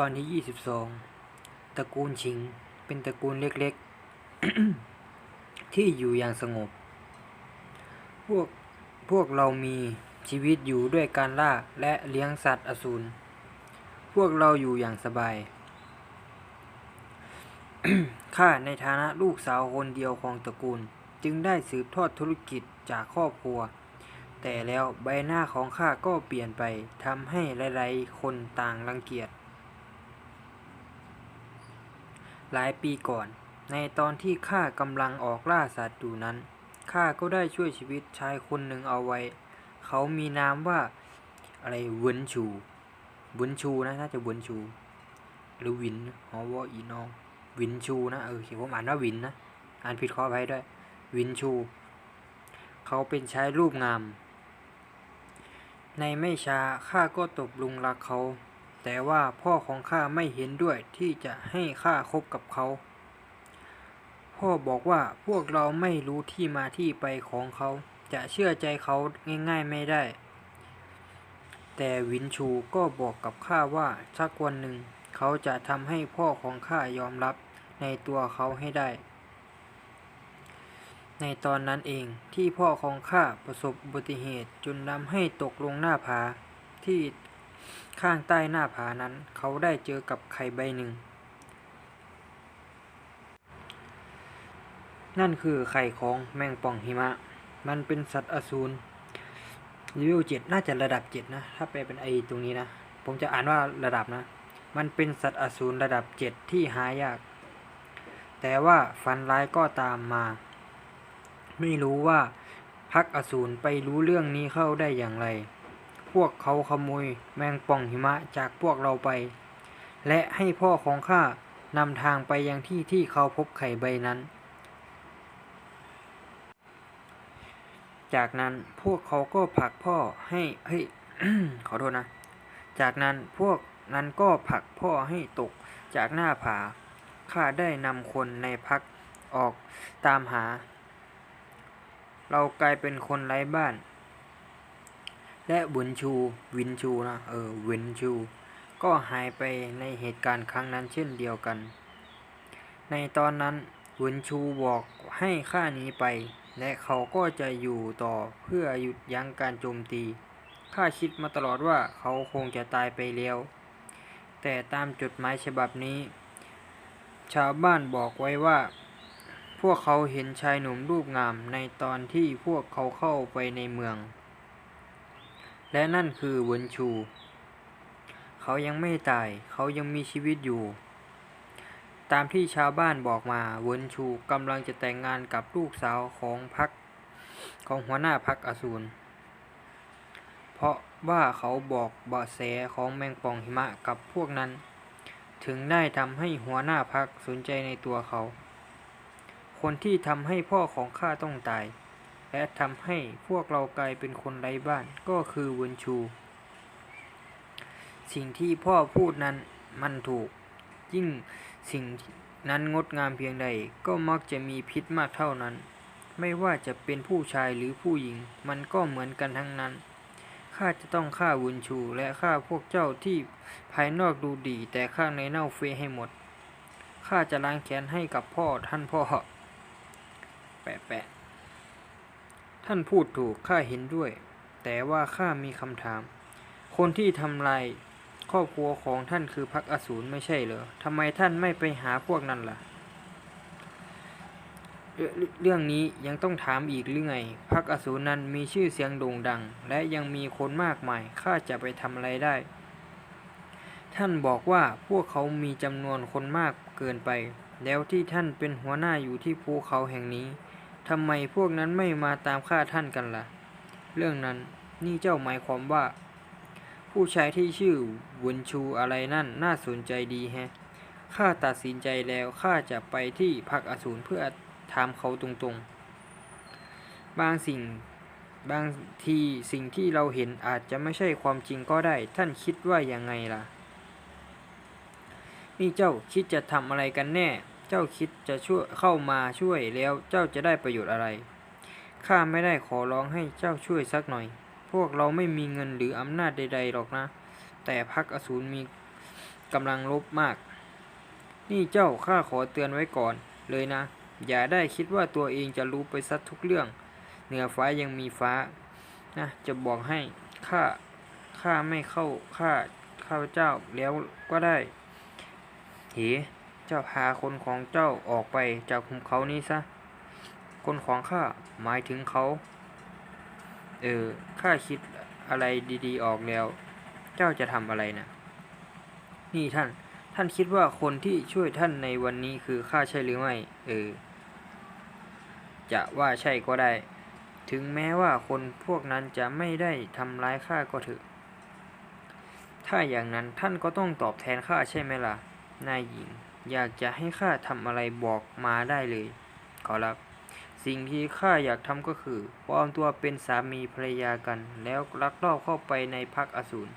ตอนที่ 22 ตระกูลชิง เป็นตระกูลเล็กๆ ที่อยู่อย่างสงบ พวกพวกเรามีชีวิตอยู่ด้วยการล่าและเลี้ยงสัตว์อสูร พวกเราอยู่อย่างสบาย ข้าในฐานะลูกสาวคนเดียวของตระกูล จึงได้สืบทอดธุรกิจจากครอบครัว แต่แล้วใบหน้าของข้าก็เปลี่ยนไปทำให้หลายๆ คนต่างรังเกียจ หลายปีก่อน ในตอนที่ข้ากำลังออกล่าสัตว์อยู่นั้นข้าก็ได้ช่วยชีวิตชายคนหนึ่งเอาไว้ เขามีนามว่าอะไรวินชูวินชูนะน่าจะวินชู หรือวินฮอวอีนอวินชูนะเออเขียนผมอ่านว่าวินนะอ่านผิดขออภัยด้วย วินชู เขาเป็นชายรูปงาม ในไม่ช้าข้าก็ตกลุงรักเขา แต่ว่าพ่อของข้าไม่เห็นด้วยที่จะให้ข้าคบกับเขา พ่อบอกว่าพวกเราไม่รู้ที่มาที่ไปของเขา จะเชื่อใจเขาง่าย ๆไม่ได้ แต่วินชูก็บอกกับข้าว่าสักวันหนึ่ง เขาจะทำให้พ่อของข้ายอมรับในตัวเขาให้ได้ ในตอนนั้นเองที่พ่อของข้าประสบอุบัติเหตุจนทำให้ตกลงหน้าผาที่ ข้างใต้หน้าผานั้น เขาได้เจอกับไข่ใบหนึ่ง นั่นคือไข่ของแมงป่องหิมะ มันเป็นสัตว์อสูรเลเวลเจ็ดน่าจะระดับเจ็ดนะ ถ้าแปลเป็นไอตรงนี้นะ ผมจะอ่านว่าระดับนะ มันเป็นสัตว์อสูรระดับเจ็ดที่หายาก แต่ว่าฟันร้ายก็ตามมา ไม่รู้ว่าพักอสูรไปรู้เรื่องนี้เข้าได้อย่างไร วกเขาขโมยแมงป่องหิมะจากพวกเราไป และให้พ่อของข้านำทางไปยังที่ที่เขาพบไข่ใบนั้น จากนั้นพวกเขาก็ผลักพ่อให้เฮ้ยขอโทษนะ จากนั้นพวกนั้นก็ผลักพ่อให้ตกจากหน้าผา ข้าได้นำคนในพักออกตามหา เรากลายเป็นคนไร้บ้าน และบุญชูวินชูนะเออวินชู ก็หายไปในเหตุการณ์ครั้งนั้นเช่นเดียวกัน ในตอนนั้นวินชูบอกให้ข้านี้ไป และเขาก็จะอยู่ต่อเพื่อหยุดยั้งการโจมตีข้าคิดมาตลอดว่าเขาคงจะตายไปแล้ว แต่ตามจดหมายฉบับนี้ ชาวบ้านบอกไว้ว่า พวกเขาเห็นชายหนุ่มรูปงามในตอนที่พวกเขาเข้าไปในเมือง และนั่นคือเวินชู เขายังไม่ตาย เขายังมีชีวิตอยู่ ตามที่ชาวบ้านบอกมา เวินชูกำลังจะแต่งงานกับลูกสาวของพรรคของหัวหน้าพรรคอสูร เพราะว่าเขาบอกเบาะแสของแมงป่องหิมะกับพวกนั้น ถึงได้ทำให้หัวหน้าพรรคสนใจในตัวเขา คนที่ทำให้พ่อของข้าต้องตาย และทำให้พวกเรากลายเป็นคนไร้บ้านก็คือเวนชู สิ่งที่พ่อพูดนั้นมันถูก ยิ่งสิ่งนั้นงดงามเพียงใดก็มักจะมีพิษมากเท่านั้น ไม่ว่าจะเป็นผู้ชายหรือผู้หญิง มันก็เหมือนกันทั้งนั้นข้าจะต้องฆ่าวุนชูและฆ่าพวกเจ้าที่ภายนอกดูดีแต่ข้างในเน่าเฟะให้หมดข้าจะล้างแค้นให้กับพ่อท่านพ่อ แปะแปะ ท่านพูดถูกข้าเห็นด้วย แต่ว่าข้ามีคำถาม คนที่ทำลายครอบครัวของท่านคือพักอสูรไม่ใช่เหรอทำไมท่านไม่ไปหาพวกนั้นล่ะเรื่องเรื่องนี้ยังต้องถามอีกหรือไงพักอสูรนั้นมีชื่อเสียงโด่งดัง และยังมีคนมากมายข้าจะไปทำอะไรได้ ท่านบอกว่าพวกเขามีจำนวนคนมากเกินไป แล้วที่ท่านเป็นหัวหน้าอยู่ที่ภูเขาแห่งนี้ ทำไมพวกนั้นไม่มาตามฆ่าท่านกันล่ะ เรื่องนั้นนี่เจ้าหมายความว่า ผู้ชายที่ชื่อวุนชูอะไรนั่นน่าสนใจดีแฮะข้าตัดสินใจแล้วข้าจะไปที่พักอสูรเพื่อถามเขาตรงๆ บางสิ่งบางทีสิ่งที่เราเห็นอาจจะไม่ใช่ความจริงก็ได้ ท่านคิดว่ายังไงล่ะ นี่เจ้าคิดจะทำอะไรกันแน่ เจ้าคิดจะช่วยเข้ามาช่วยแล้วเจ้าจะได้ประโยชน์อะไร ข้าไม่ได้ขอร้องให้เจ้าช่วยสักหน่อย พวกเราไม่มีเงินหรืออำนาจใด ๆหรอกนะ แต่พักอสูรมีกำลังลบมาก นี่เจ้าข้าขอเตือนไว้ก่อนเลยนะ อย่าได้คิดว่าตัวเองจะรู้ไปสักทุกเรื่อง เหนือฟ้ายังมีฟ้า นะ จะบอกให้ข้าข้าไม่เข้าข้าข้าพเจ้าแล้วก็ได้ เห เจ้าพาคนของเจ้าออกไปจากหุมเขานี้ซะ คนของข้าหมายถึงเขา เออ ข้าคิดอะไรดีๆออกแล้ว เจ้าจะทำอะไรนะนี่ท่าน ท่านคิดว่าคนที่ช่วยท่านในวันนี้คือข้าใช่หรือไม่ เออ จะว่าใช่ก็ได้ ถึงแม้ว่าคนพวกนั้นจะไม่ได้ทำร้ายข้าก็เถอะ ถ้าอย่างนั้นท่านก็ต้องตอบแทนข้าใช่ไหมล่ะ นายหญิง อยากจะให้ข้าทำอะไรบอกมาได้เลย ขอรับ สิ่งที่ข้าอยากทำก็คือปลอมตัวเป็นสามีภรรยากัน แล้วลักลอบเข้าไปในพักอสูร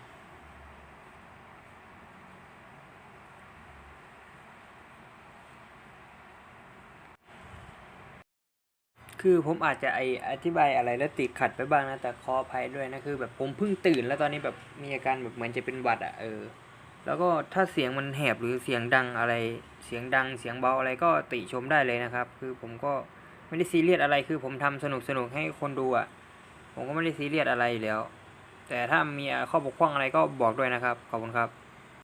คือผมอาจจะไออธิบายอะไรแล้วติดขัดไปบ้างนะ แต่ขออภัยด้วยนะ คือแบบผมเพิ่งตื่นแล้วตอนนี้แบบมีอาการแบบเหมือนจะเป็นหวัดอะเออ แล้วก็ถ้าเสียงมันแหบหรือเสียงดังอะไร เสียงดังเสียงเบาอะไรก็ติชมได้เลยนะครับ คือผมก็ไม่ได้ซีเรียสอะไรคือผมทำสนุกสนุกให้คนดูอะ ผมก็ไม่ได้ซีเรียสอะไรอยู่แล้ว แต่ถ้ามีข้อบกพร่องอะไรก็บอกด้วยนะครับ ขอบคุณครับ